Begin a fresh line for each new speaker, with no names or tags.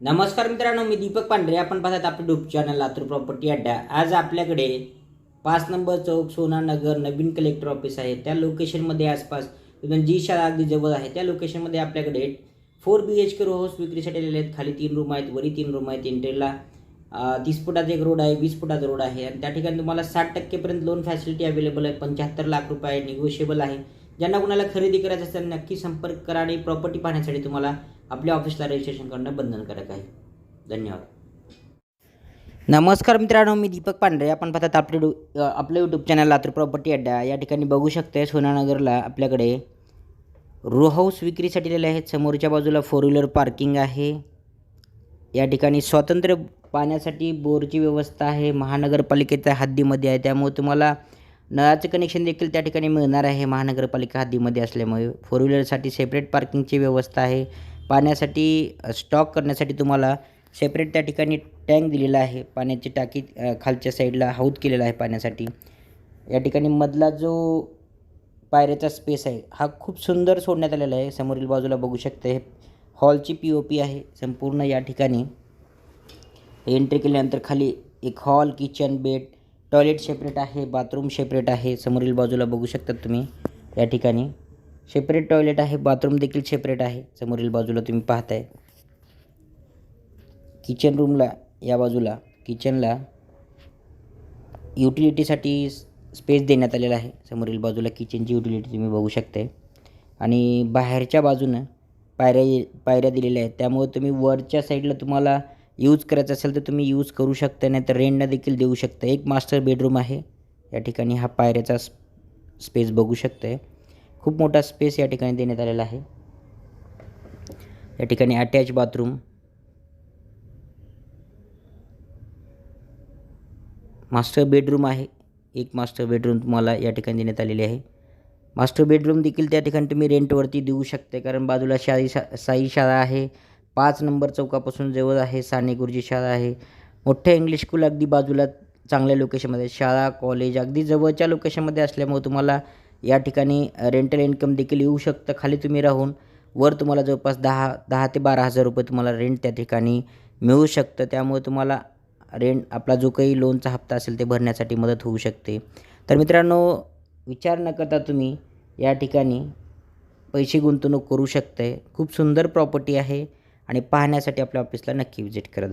नमस्कार मित्रांनो मी दीपक पांढरे. आपण पाहतात आपलं डूब चॅनल लातूर प्रॉपर्टी अड्डा. आज आपल्याकडे पाच नंबर चौक सोनानगर नवीन कलेक्टर ऑफिस आहे. त्या लोकेशनमध्ये आसपास इथून जी शाळा अगदी जवळ आहे त्या लोकेशनमध्ये आपल्याकडे four B H K row house विक्रीसाठी आलेले आहेत. खाली तीन रूम आहेत वरी तीन रूम आहेत एंट्रीला तीस फुटाचा एक रोड आहे वीस फुटाचा रोड आहे. आणि त्या ठिकाणी तुम्हाला साठ टक्केपर्यंत लोन फॅसिलिटी अवेलेबल आहे. पंच्याहत्तर लाख रुपये निगोशिएबल आहे. ज्यांना कुणाला खरेदी करायचं असेल नक्की संपर्क करा आणि प्रॉपर्टी पाहण्यासाठी तुम्हाला आपल्या ऑफिसला रजिस्ट्रेशन करणं बंधनकारक आहे. धन्यवाद. नमस्कार मित्रांनो मी दीपक पांढरे. आपण पाहतात आपले डू आपलं यूट्यूब चॅनल लातूर प्रॉपर्टी अड्डा. या ठिकाणी बघू शकते सोनानगरला आपल्याकडे रो हाऊस विक्रीसाठी दिलेले आहेत. समोरच्या बाजूला फोर व्हीलर पार्किंग आहे. या ठिकाणी स्वातंत्र्य पाण्यासाठी बोरची व्यवस्था आहे. महानगरपालिकेच्या हद्दीमध्ये आहे. त्यामुळे तुम्हाला नळाचं कनेक्शन देखील त्या ठिकाणी मिळणार आहे. महानगरपालिका हद्दीमध्ये असल्यामुळे फोर व्हीलरसाठी सेपरेट पार्किंगची व्यवस्था आहे. पाण्यासाठी स्टॉक करण्यासाठी तुम्हाला सेपरेट त्या ठिकाणी टँक दिलेला आहे. पाण्याची टाकी खालच्या साईडला हौद केलेला आहे पाण्यासाठी. या ठिकाणी मधला जो पायऱ्याचा स्पेस आहे हा खूप सुंदर सोडण्यात आलेला आहे. समोरील बाजूला बघू शकते हॉलची पी ओ पी आहे. संपूर्ण या ठिकाणी एंट्री केल्यानंतर खाली एक hall kitchen bed toilet separate आहे बाथरूम सेपरेट आहे समोरील बाजूला बघू शकतात तुम्ही या ठिकाणी. सेपरेट टॉयलेट आहे बाथरूम देखील सेपरेट आहे समोरील बाजूला तुम्ही पाहताय. किचन रूमला या बाजूला किचनला युटिलिटीसाठी स्पेस देण्यात आलेला आहे. समोरील बाजूला किचनची युटिलिटी तुम्ही बघू शकताय. आणि बाहेरच्या बाजूनं पायऱ्या पायऱ्या दिलेल्या आहेत. त्यामुळे तुम्ही वरच्या साईडला तुम्हाला यूज करायचं असेल तर तुम्ही यूज करू शकता नाही तर रेंटनं देखील देऊ शकता. एक मास्टर बेडरूम आहे. या ठिकाणी हा पायऱ्याचा स्पेस बघू शकता खूप मोठा स्पेस या ठिकाणी देण्यात आलेला आहे. या ठिकाणी अटॅच बाथरूम मास्टर बेडरूम आहे. एक मास्टर बेडरूम तुम्हाला या ठिकाणी देण्यात आलेली आहे. मास्टर बेडरूम देखील त्या ठिकाणी तुम्ही रेंटवरती देऊ शकते कारण बाजूला शाही शा साई शाळा आहे. पाच नंबर चौकापासून जवळ आहे साने गुरुजी शाळा आहे. मोठ्या इंग्लिश स्कूल अगदी बाजूला चांगल्या लोकेशनमध्ये शाळा कॉलेज अगदी जवळच्या लोकेशनमध्ये असल्यामुळे तुम्हाला या ठिकाणी रेंटल इन्कम देखील येऊ शकतं. खाली तुम्ही राहून वर तुम्हाला जवळपास दहा दहा ते बारा हजार रुपये तुम्हाला रेंट त्या ठिकाणी मिळू शकतं. त्यामुळे तुम्हाला रेंट आपला जो काही लोनचा हप्ता असेल ते भरण्यासाठी मदत होऊ शकते. तर मित्रांनो विचार न करता तुम्ही या ठिकाणी पैसे गुंतवणूक करू शकते खूप सुंदर प्रॉपर्टी आहे. आणि पाहण्यासाठी आपल्या ऑफिसला नक्की व्हिजिट करा.